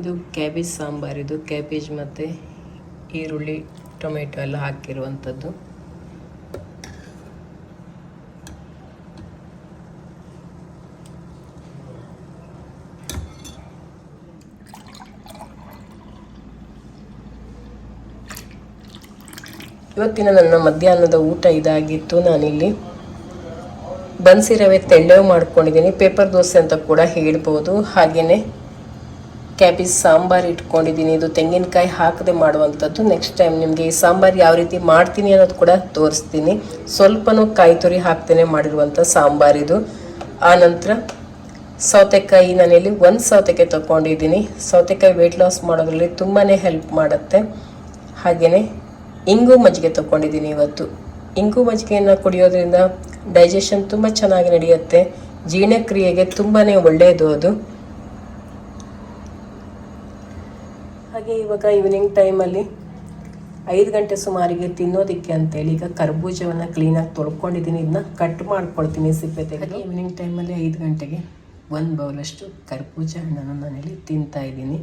ಇದು ಕ್ಯಾಬೇಜ್ ಸಾಂಬಾರ್, ಇದು ಕ್ಯಾಬೇಜ್ ಮತ್ತು ಈರುಳ್ಳಿ ಟೊಮೆಟೊ ಎಲ್ಲ ಹಾಕಿರುವಂಥದ್ದು ಇವತ್ತಿನ ನನ್ನ ಮಧ್ಯಾಹ್ನದ ಊಟ ಇದಾಗಿತ್ತು ನಾನಿಲ್ಲಿ. ಬನ್ಸಿ ರವೆ ತೆಳ್ಳವು ಮಾಡ್ಕೊಂಡಿದ್ದೀನಿ. ಪೇಪರ್ ದೋಸೆ ಅಂತ ಕೂಡ ಹೇಳ್ಬೋದು. ಹಾಗೆಯೇ ಕ್ಯಾಬೇಜ್ ಸಾಂಬಾರು ಇಟ್ಕೊಂಡಿದ್ದೀನಿ. ಇದು ತೆಂಗಿನಕಾಯಿ ಹಾಕದೆ ಮಾಡುವಂಥದ್ದು. ನೆಕ್ಸ್ಟ್ ಟೈಮ್ ನಿಮಗೆ ಈ ಸಾಂಬಾರು ಯಾವ ರೀತಿ ಮಾಡ್ತೀನಿ ಅನ್ನೋದು ಕೂಡ ತೋರಿಸ್ತೀನಿ. ಸ್ವಲ್ಪನೂ ಕಾಯಿ ತುರಿ ಹಾಕ್ತೇನೆ ಮಾಡಿರುವಂಥ ಸಾಂಬಾರಿದು ಆನಂತರ ಸೌತೆಕಾಯಿ ನಾನಿಲ್ಲಿ ಒಂದು ಸೌತೆಕಾಯಿ ತಗೊಂಡಿದ್ದೀನಿ ಸೌತೆಕಾಯಿ ವೆಯ್ಟ್ ಲಾಸ್ ಮಾಡೋದ್ರಲ್ಲಿ ತುಂಬಾ ಹೆಲ್ಪ್ ಮಾಡುತ್ತೆ. ಹಾಗೆಯೇ ಇಂಗು ಮಜ್ಜಿಗೆ ತಗೊಂಡಿದ್ದೀನಿ ಇವತ್ತು. ಇಂಗು ಮಜ್ಜಿಗೆಯನ್ನು ಕುಡಿಯೋದ್ರಿಂದ ಡೈಜೆಷನ್ ತುಂಬ ಚೆನ್ನಾಗಿ ನಡೆಯುತ್ತೆ. ಜೀರ್ಣಕ್ರಿಯೆಗೆ ತುಂಬಾ ಒಳ್ಳೆಯದು ಅದು. ಹಾಗೆ ಇವಾಗ ಈವ್ನಿಂಗ್ ಟೈಮಲ್ಲಿ ಐದು ಗಂಟೆ ಸುಮಾರಿಗೆ ತಿನ್ನೋದಕ್ಕೆ ಅಂತೇಳಿ ಈಗ ಕರ್ಬೂಜವನ್ನು ಕ್ಲೀನಾಗಿ ತೊಳ್ಕೊಂಡಿದ್ದೀನಿ. ಇದನ್ನ ಕಟ್ ಮಾಡ್ಕೊಳ್ತೀನಿ ಸಿಪ್ಪೆ ತೆಗೆದು. ಈವ್ನಿಂಗ್ ಟೈಮಲ್ಲಿ ಐದು ಗಂಟೆಗೆ ಒಂದು ಬೌಲಷ್ಟು ಕರ್ಬೂಜ ಹಣ್ಣನ್ನು ನಾನಿಲ್ಲಿ ತಿಂತಾ ಇದ್ದೀನಿ.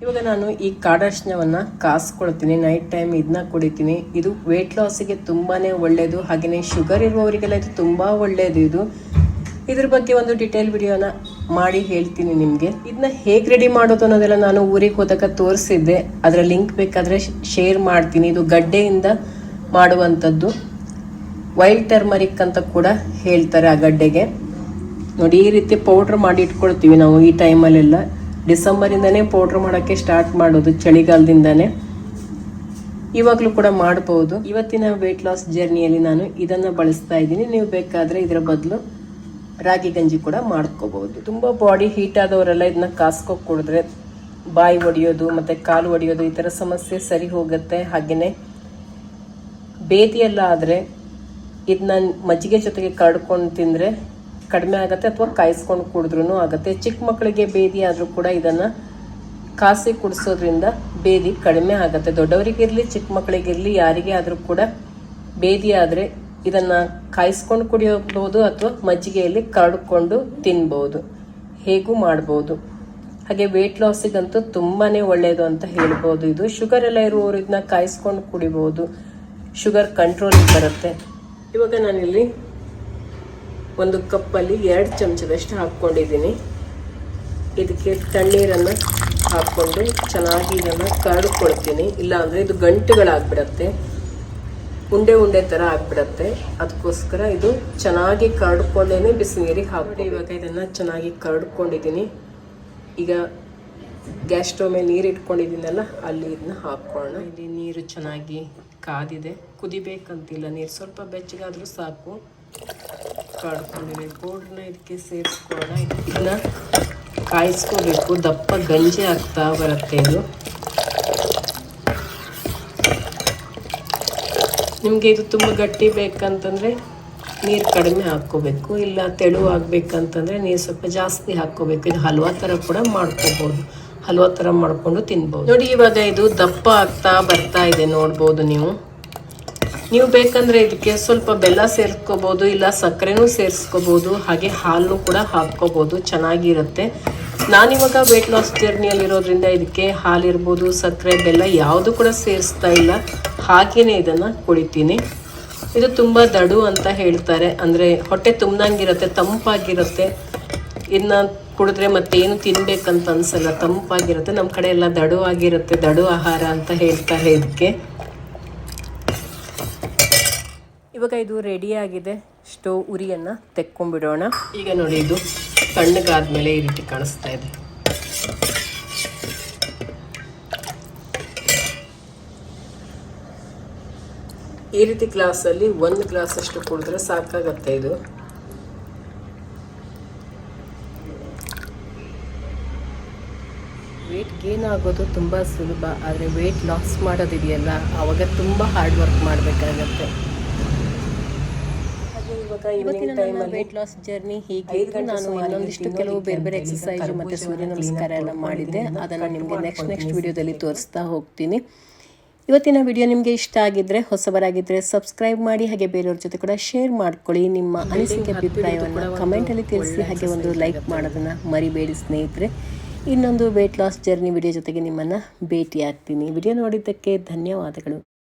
ಇವಾಗ ನಾನು ಈ ಕಾಡರ್ಶನವನ್ನು ಕಾಸ್ಕೊಳ್ತೀನಿ ನೈಟ್ ಟೈಮ್ ಇದನ್ನ ಕುಡಿತೀನಿ. ಇದು ವೆಯ್ಟ್ ಲಾಸಿಗೆ ತುಂಬಾ ಒಳ್ಳೆಯದು ಹಾಗೆಯೇ ಶುಗರ್ ಇರುವವರಿಗೆಲ್ಲ ಇದು ತುಂಬ ಒಳ್ಳೆಯದು ಇದು. ಇದ್ರ ಬಗ್ಗೆ ಒಂದು ಡಿಟೇಲ್ ವಿಡಿಯೋನ ಮಾಡಿ ಹೇಳ್ತೀನಿ ನಿಮಗೆ. ಇದನ್ನ ಹೇಗೆ ರೆಡಿ ಮಾಡೋದು ಅನ್ನೋದೆಲ್ಲ ನಾನು ಊರಿಗೆ ಹೋದಾಗ ತೋರಿಸಿದ್ದೆ. ಅದರ ಲಿಂಕ್ ಬೇಕಾದರೆ ಶೇರ್ ಮಾಡ್ತೀನಿ. ಇದು ಗಡ್ಡೆಯಿಂದ ಮಾಡುವಂಥದ್ದು. ವೈಲ್ಡ್ ಟರ್ಮರಿಕ್ ಅಂತ ಕೂಡ ಹೇಳ್ತಾರೆ ಆ ಗಡ್ಡೆಗೆ. ನೋಡಿ, ಈ ರೀತಿ ಪೌಡ್ರ್ ಮಾಡಿ ಇಟ್ಕೊಳ್ತೀವಿ ನಾವು ಈ ಟೈಮಲ್ಲೆಲ್ಲ ಡಿಸೆಂಬರಿಂದನೇ ಪೌಡ್ರ್ ಮಾಡೋಕ್ಕೆ ಸ್ಟಾರ್ಟ್ ಮಾಡೋದು, ಚಳಿಗಾಲದಿಂದನೇ. ಇವಾಗಲೂ ಕೂಡ ಮಾಡ್ಬೋದು. ಇವತ್ತಿನ ವೆಯ್ಟ್ ಲಾಸ್ ಜರ್ನಿಯಲ್ಲಿ ನಾನು ಇದನ್ನು ಬಳಸ್ತಾ ಇದ್ದೀನಿ. ನೀವು ಬೇಕಾದರೆ ಇದರ ಬದಲು ರಾಗಿ ಗಂಜಿ ಕೂಡ ಮಾಡ್ಕೋಬೋದು ತುಂಬ ಬಾಡಿ ಹೀಟ್ ಆದವರೆಲ್ಲ ಇದನ್ನ ಕಾಸ್ಕೊ ಕುಡಿದ್ರೆ ಬಾಯಿ ಒಡೆಯೋದು, ಮತ್ತು ಕಾಲು ಒಡೆಯೋದು ಈ ಥರ ಸಮಸ್ಯೆ ಸರಿ ಹೋಗುತ್ತೆ. ಹಾಗೆಯೇ ಬೇದಿಯೆಲ್ಲ ಆದರೆ ಇದನ್ನ ಮಜ್ಜಿಗೆ ಜೊತೆಗೆ ಕಡ್ಕೊಂಡು ತಿಂದರೆ ಕಡಿಮೆ ಆಗುತ್ತೆ ಅಥವಾ ಕಾಯಿಸ್ಕೊಂಡು ಕುಡಿದ್ರೂ ಆಗುತ್ತೆ. ಚಿಕ್ಕ ಮಕ್ಕಳಿಗೆ ಬೇದಿ ಆದರೂ ಕೂಡ ಇದನ್ನು ಕಾಸಿ ಕುಡಿಸೋದ್ರಿಂದ ಬೇದಿ ಕಡಿಮೆ ಆಗುತ್ತೆ. ದೊಡ್ಡವರಿಗಿರಲಿ ಚಿಕ್ಕ ಮಕ್ಕಳಿಗಿರಲಿ ಯಾರಿಗೆ ಆದರೂ ಕೂಡ ಬೇದಿ ಆದರೆ ಇದನ್ನ ಕಾಯಿಸ್ಕೊಂಡು ಕುಡಿಯಬಹುದು ಅಥವಾ ಮಜ್ಜಿಗೆಯಲ್ಲಿ ಕರಡ್ಕೊಂಡು ತಿನ್ಬೋದು ಹೇಗೂ ಮಾಡ್ಬೋದು ಹಾಗೆ ವೇಟ್ ಲಾಸಿಗಂತೂ ತುಂಬಾನೇ ಒಳ್ಳೆಯದು ಅಂತ ಹೇಳ್ಬೋದು ಇದು. ಶುಗರ್ ಎಲ್ಲ ಇರುವವರು ಇದನ್ನ ಕಾಯಿಸ್ಕೊಂಡು ಕುಡಿಬೋದು ಶುಗರ್ ಕಂಟ್ರೋಲಿಗೆ ಬರುತ್ತೆ. ಇವಾಗ ನಾನಿಲ್ಲಿ ಒಂದು ಕಪ್ಪಲ್ಲಿ ಎರಡು ಚಮಚದಷ್ಟು ಹಾಕ್ಕೊಂಡಿದ್ದೀನಿ. ಇದಕ್ಕೆ ತಣ್ಣೀರನ್ನು ಹಾಕ್ಕೊಂಡು ಚೆನ್ನಾಗಿ ಇದನ್ನು ಕರಡ್ಕೊಳ್ತೀನಿ. ಇಲ್ಲಾಂದರೆ ಇದು ಗಂಟುಗಳಾಗ್ಬಿಡತ್ತೆ. ಉಂಡೆ ಉಂಡೆ ಥರ ಆಗ್ಬಿಡತ್ತೆ. ಅದಕ್ಕೋಸ್ಕರ ಇದು ಚೆನ್ನಾಗಿ ಕರಡ್ಕೊಂಡೇನೆ ಬಿಸಿನೀರಿಗೆ ಹಾಕಿ ಇವಾಗ ಇದನ್ನು ಚೆನ್ನಾಗಿ ಕರಡ್ಕೊಂಡಿದ್ದೀನಿ. ಈಗ ಗ್ಯಾಸ್ ಸ್ಟವ್ ಮೇಲೆ ನೀರು ಇಟ್ಕೊಂಡಿದ್ದೀನಲ್ಲ, ಅಲ್ಲಿ ಇದನ್ನ ಹಾಕ್ಕೊಳ್ಳೋಣ. ಇಲ್ಲಿ ನೀರು ಚೆನ್ನಾಗಿ ಕಾದಿದೆ. ಕುದಿಬೇಕಂತಿಲ್ಲ ನೀರು. ಸ್ವಲ್ಪ ಬೆಚ್ಚಗಾದರೂ ಸಾಕು. ಕಾಡ್ಕೊಂಡಿದ್ದೀನಿ ಬೋರ್ಡ್ನ ಇದಕ್ಕೆ ಸೇರಿಸ್ಕೊಳ್ಳೋಣ ಇದನ್ನ ಕಾಯಿಸ್ಕೋಬೇಕು. ದಪ್ಪ ಗಂಜಿ ಆಗ್ತಾ ಬರುತ್ತೆ ಇದು. ನಿಮಗೆ ಇದು ತುಂಬ ಗಟ್ಟಿ ಬೇಕಂತಂದರೆ ನೀರು ಕಡಿಮೆ ಹಾಕ್ಕೋಬೇಕು. ಇಲ್ಲ ತೆಳು ಆಗಬೇಕಂತಂದರೆ ನೀರು ಸ್ವಲ್ಪ ಜಾಸ್ತಿ ಹಾಕ್ಕೋಬೇಕು. ಇದು ಹಲ್ವಾ ಥರ ಕೂಡ ಮಾಡ್ಕೋಬೋದು. ಹಲ್ವಾ ಥರ ಮಾಡ್ಕೊಂಡು ತಿನ್ಬೋದು. ನೋಡಿ ಇವಾಗ ಇದು ದಪ್ಪ ಆಗ್ತಾ ಬರ್ತಾ ಇದೆ. ನೋಡ್ಬೋದು ನೀವು. ನೀವು ಬೇಕಂದ್ರೆ ಇದಕ್ಕೆ ಸ್ವಲ್ಪ ಬೆಲ್ಲ ಸೇರ್ಸ್ಕೋಬೋದು, ಇಲ್ಲ ಸಕ್ಕರೆನೂ ಸೇರಿಸ್ಕೋಬೋದು, ಹಾಗೆ ಹಾಲು ಕೂಡ ಹಾಕ್ಕೋಬೋದು, ಚೆನ್ನಾಗಿರುತ್ತೆ. ನಾನಿವಾಗ ವೆಯ್ಟ್ ಲಾಸ್ ಜರ್ನಿಯಲ್ಲಿರೋದ್ರಿಂದ ಇದಕ್ಕೆ ಹಾಲಿರ್ಬೋದು, ಸಕ್ಕರೆ, ಬೆಲ್ಲ ಯಾವುದು ಕೂಡ ಸೇರಿಸ್ತಾ ಇಲ್ಲ. ಹಾಗೆಯೇ ಇದನ್ನು ಕುಡಿತೀನಿ. ಇದು ತುಂಬ ದಡು ಅಂತ ಹೇಳ್ತಾರೆ. ಅಂದರೆ ಹೊಟ್ಟೆ ತುಂಬಂಗಿರುತ್ತೆ ತಂಪಾಗಿರುತ್ತೆ. ಇನ್ನು ಕುಡಿದ್ರೆ ಮತ್ತೇನು ತಿನ್ನಬೇಕಂತ ಅನ್ಸಲ್ಲ, ತಂಪಾಗಿರುತ್ತೆ. ನಮ್ಮ ಕಡೆ ಎಲ್ಲ ದಡು ಆಗಿರುತ್ತೆ ದಡು ಆಹಾರ ಅಂತ ಹೇಳ್ತಾರೆ ಇದಕ್ಕೆ. ಇವಾಗ ಇದು ರೆಡಿ ಆಗಿದೆ. ಸ್ಟೋವ್ ಉರಿಯನ್ನು ತೆಕ್ಕೊಂಡ್ಬಿಡೋಣ. ಈಗ ನೋಡಿ ಇದು ತಣ್ಣಗಾದ್ಮೇಲೆ ಈ ರೀತಿ ಕಾಣಿಸ್ತಾ ಇದೆ. ಈ ರೀತಿ ಗ್ಲಾಸಲ್ಲಿ ಒಂದು ಗ್ಲಾಸ್ ಅಷ್ಟು ಕುಡಿದ್ರೆ ಸಾಕಾಗತ್ತೆ ಇದು. ವೇಟ್ ಗೇನ್ ಆಗೋದು ತುಂಬ ಸುಲಭ, ಆದರೆ ವೇಟ್ ಲಾಸ್ ಮಾಡೋದಿದೆಯಲ್ಲ ಆವಾಗ ತುಂಬ ಹಾರ್ಡ್ ವರ್ಕ್ ಮಾಡಬೇಕಾಗತ್ತೆ. ಇವತ್ತಿನ ನನ್ನ ವೇಟ್ ಲಾಸ್ ಜರ್ನಿ ಹೀಗೆ ನಾನು ಇನ್ನೊಂದಿಷ್ಟು ಕೆಲವು ಬೇರೆ ಬೇರೆ ಎಕ್ಸಸೈಜ್ ಮತ್ತೆ ಸೂರ್ಯ ನಮಸ್ಕಾರ ಎಲ್ಲ ಮಾಡಿದ್ದೆ. ಅದನ್ನು ನಿಮಗೆ ನೆಕ್ಸ್ಟ್ ನೆಕ್ಸ್ಟ್ ವಿಡಿಯೋದಲ್ಲಿ ತೋರಿಸ್ತಾ ಹೋಗ್ತೀನಿ. ಇವತ್ತಿನ ವಿಡಿಯೋ ನಿಮಗೆ ಇಷ್ಟ ಆಗಿದ್ರೆ ಹೊಸಬರಾಗಿದ್ದರೆ ಸಬ್ಸ್ಕ್ರೈಬ್ ಮಾಡಿ ಹಾಗೆ ಬೇರೆಯವ್ರ ಜೊತೆ ಕೂಡ ಶೇರ್ ಮಾಡ್ಕೊಳ್ಳಿ. ನಿಮ್ಮ ಅನಿಸಿಕೆ ಅಭಿಪ್ರಾಯವನ್ನು ಕಮೆಂಟಲ್ಲಿ ತಿಳಿಸಿ ಹಾಗೆ ಒಂದು ಲೈಕ್ ಮಾಡೋದನ್ನ ಮರಿಬೇಡಿ ಸ್ನೇಹಿತರೆ. ಇನ್ನೊಂದು ವೆಯ್ಟ್ ಲಾಸ್ ಜರ್ನಿ ವಿಡಿಯೋ ಜೊತೆಗೆ ನಿಮ್ಮನ್ನ ಭೇಟಿ ಆಗ್ತೀನಿ ವಿಡಿಯೋ ನೋಡಿದ್ದಕ್ಕೆ ಧನ್ಯವಾದಗಳು.